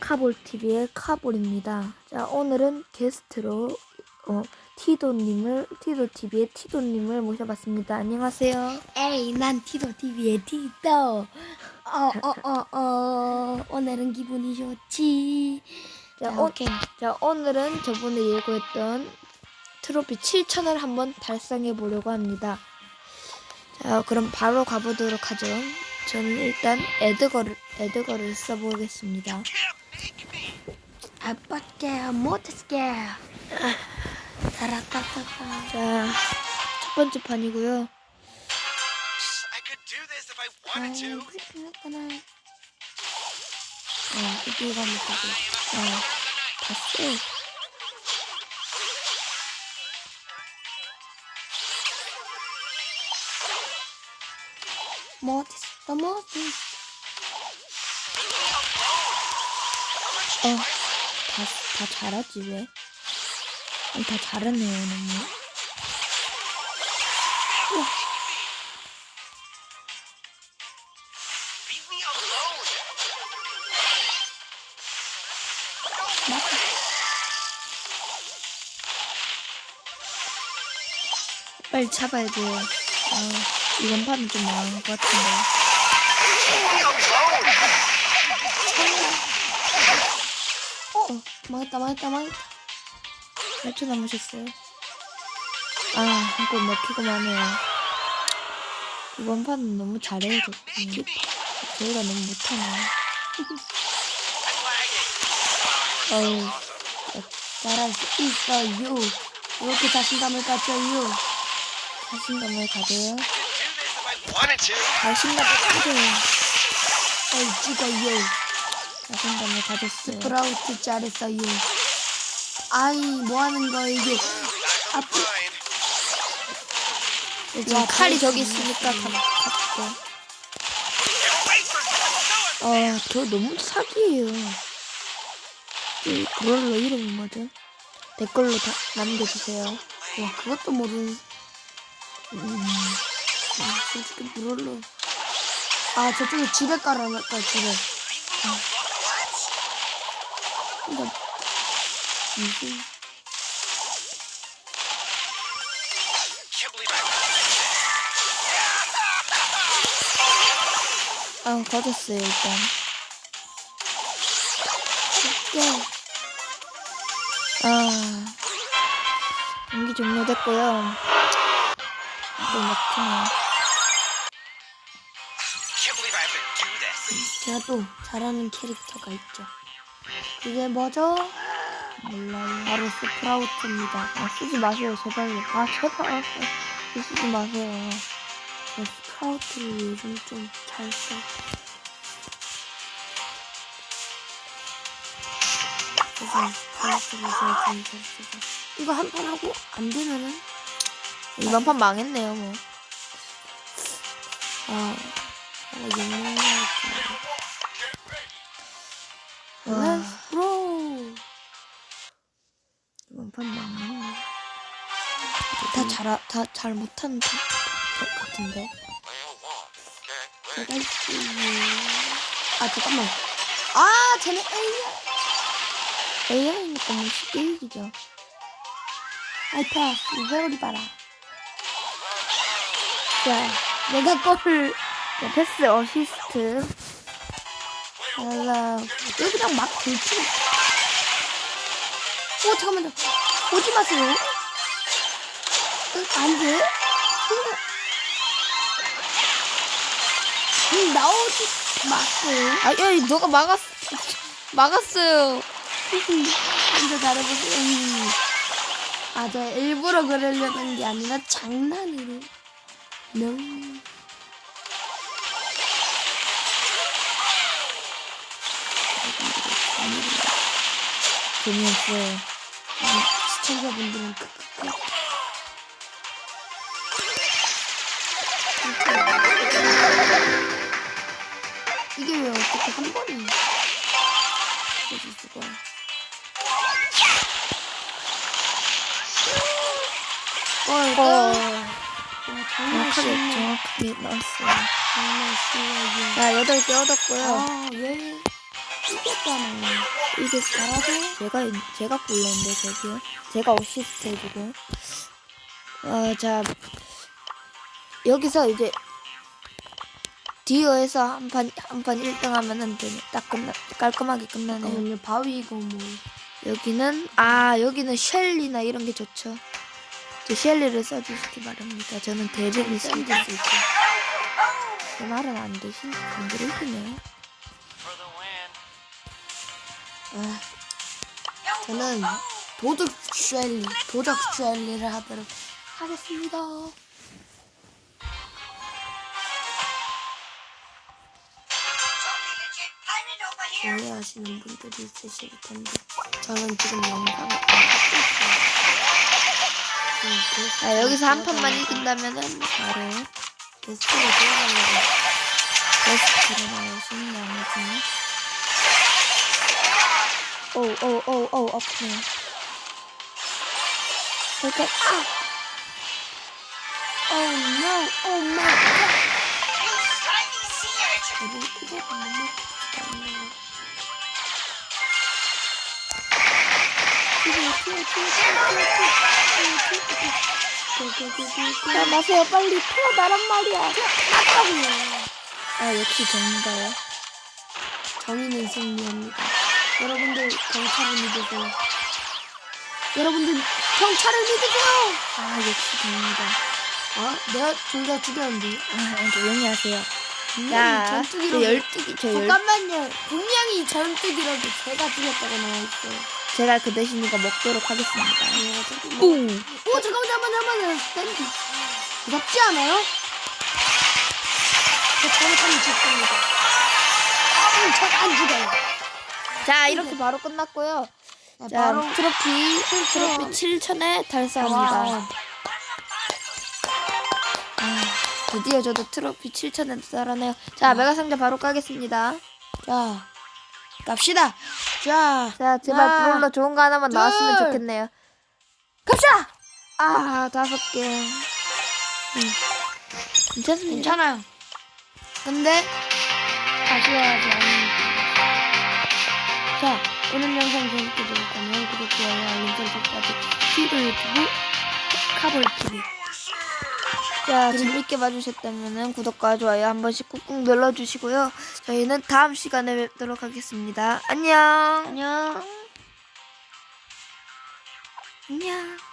카볼 TV의 카볼입니다. 자 오늘은 게스트로 어, 티도님을 티도 TV의 티도님을 모셔봤습니다. 안녕하세요. 에이, 난 티도 TV의 티도. 어, 어, 어, 어. 오늘은 기분이 좋지. 자, 자, 오, 오케이. 자 오늘은 저번에 예고했던 트로피 7천을 한번 달성해 보려고 합니다. 자 그럼 바로 가보도록 하죠. 저는 일단 에드거를 에드거를 써보겠습니다. 아빠께 못했게. 따라따따따. 자 첫 번째 판이고요. I could do this if I wanted to. 그랬구나. 어, 이거 한번 보고. 어, 봤어. 못했어, 못했어. 어, 다, 다 잘하지, 왜? 아니, 다 잘하네요, 너무. Me alone. 빨리 잡아야 돼요. 아, 이번 판은 좀 망한 것 같은데. 망했다, 망했다, 망했다. 몇 초 남으셨어요? 아, 한골 먹히고만 해요. 이번 판은 너무 잘해요, 저 저희가 너무 못하네. 어우, 잘할 수 있어요. 이렇게 자신감을 가져요. 자신감을 가져요. 자신감을 가져요. 어이, 찍어요. 자신감을 가졌어요. 브라우트 잘했어요. 아이, 뭐 하는 거야, 이게. Fine. 지금 와, 칼이 저기. 있으니까 me. 아, 저 너무 사기예요. 이 브롤러 이름이 뭐죠? 댓글로 다 남겨주세요. 와, 그것도 모르는. 음, 아, 솔직히 브롤러. 아, 저쪽에 지뢰 깔아놨다, 지뢰. 이거, I. 아, 가졌어요, 일단. 예. 아, 경기 종료됐고요. 또 막히네요. 제가 또 잘하는 캐릭터가 있죠. 그게 뭐죠? 몰라요. 바로 스프라우트입니다. 아, 쓰지 마세요, 제발요. 아, 제발. 쓰지 마세요. 저 스프라우트를 요즘 좀 잘 써. 이거 한 판 하고 안 되면은 이번 판 망했네요, 뭐. 아, 내가 영 다 잘, 다잘 못하는 것 같은데. 있지. 아 잠깐만. 아 쟤네 A야. AI니까 뭐 쉽게 이기죠. 아이패 이거리 봐라. 자 내가 골을 네, 패스 어시스트. 달라. 여기 그냥 막 걸치. 오 잠깐만요. 오지 마세요. 응, 안 돼. 응, 나오지 마세요. 아, 야, 너가 막았, 막았어요. 먼저 잘해보세요. 음. 아, 제가 일부러 그러려는 게 아니라 장난으로. No. 재미없어요. 시청자분들은 그, 그, 그. 이게 왜 어떻게 한 번에 없어질 수가? 어, 이거. 어, 정확하게. 정확하게 나왔어요. 정말 쉬워요. 자, 8개 얻었고요. 아, 예. 시켰잖아. 이게 잘하죠? 제가 제가 골랐는데 저기요. 제가 어시스트 해주고. 어자 여기서 이제 디어에서 한 판 한 판 1등 하면은 되네. 딱 끝나 깔끔하게 끝나네요. 잠깐만요. 바위고 뭐. 여기는 아 여기는 셸리나 이런 게 좋죠. 저 셸리를 써주시기 바랍니다. 저는 대리를 써줄 수 있고. 제 말은 안 되신 안 들으시네요. 아, 저는 도둑 쉘리, 도적 쉘리를 하도록 하겠습니다. 오해하시는 분들이 있으실 텐데 저는 지금 영상을 안 찍고 있어요. 지금 게스트로 자 여기서 한 판만 들어가려고- 이긴다면은 바로 게스트로 들어가려고 베스트로 나오신 나머지. 오오오오 아프네. 그러니까 아 Oh no! Oh my god! Urchin. 저를 이거 못 먹겠다. 자, 마세요. 빨리 태어나란 말이야. 아, 역시 정인가요? 정의는 승리합니다. 여러분들 경찰을 믿으세요. 여러분들 경찰을 믿으세요. 아, 역시 정입니다. 아, 내가 둘다 죽였는데. 아, 조용히 하세요. 분명히 자, 저 전투기로. 열두기, 잠깐만요. 분명히 전투기라도 제가 죽였다고 나와 있어요. 제가 그 대신 이거 먹도록 하겠습니다. 뿡! 오 잠깐만 잠깐만 잠깐만 스탠드. 무섭지 않아요? 저 잘못하면 죽습니다. 응, 저안 죽어요. 자, 이렇게 바로 끝났고요. 자, 자, 바로 트로피, 트로피 7천에 달성합니다. 와. 아, 드디어 저도 트로피 7천에 달하네요. 자, 메가 상자 바로 까겠습니다. 자, 갑시다. 자, 자, 제발 하나, 브롤러 좋은 거 하나만 나왔으면 둘. 좋겠네요. 갑시다. 아, 다섯 개. 음. 괜찮습니다. 괜찮아요. 근데 아쉬워하지 않으니까. 자, 오늘 영상 재밌게 보셨다면 구독, 좋아요, 알림 설정까지 시도 유튜브 카볼 TV. 자, 재밌게 봐주셨다면 구독과 좋아요 한 번씩 꾹꾹 눌러주시고요. 저희는 다음 시간에 뵙도록 하겠습니다. 안녕. 안녕. 안녕.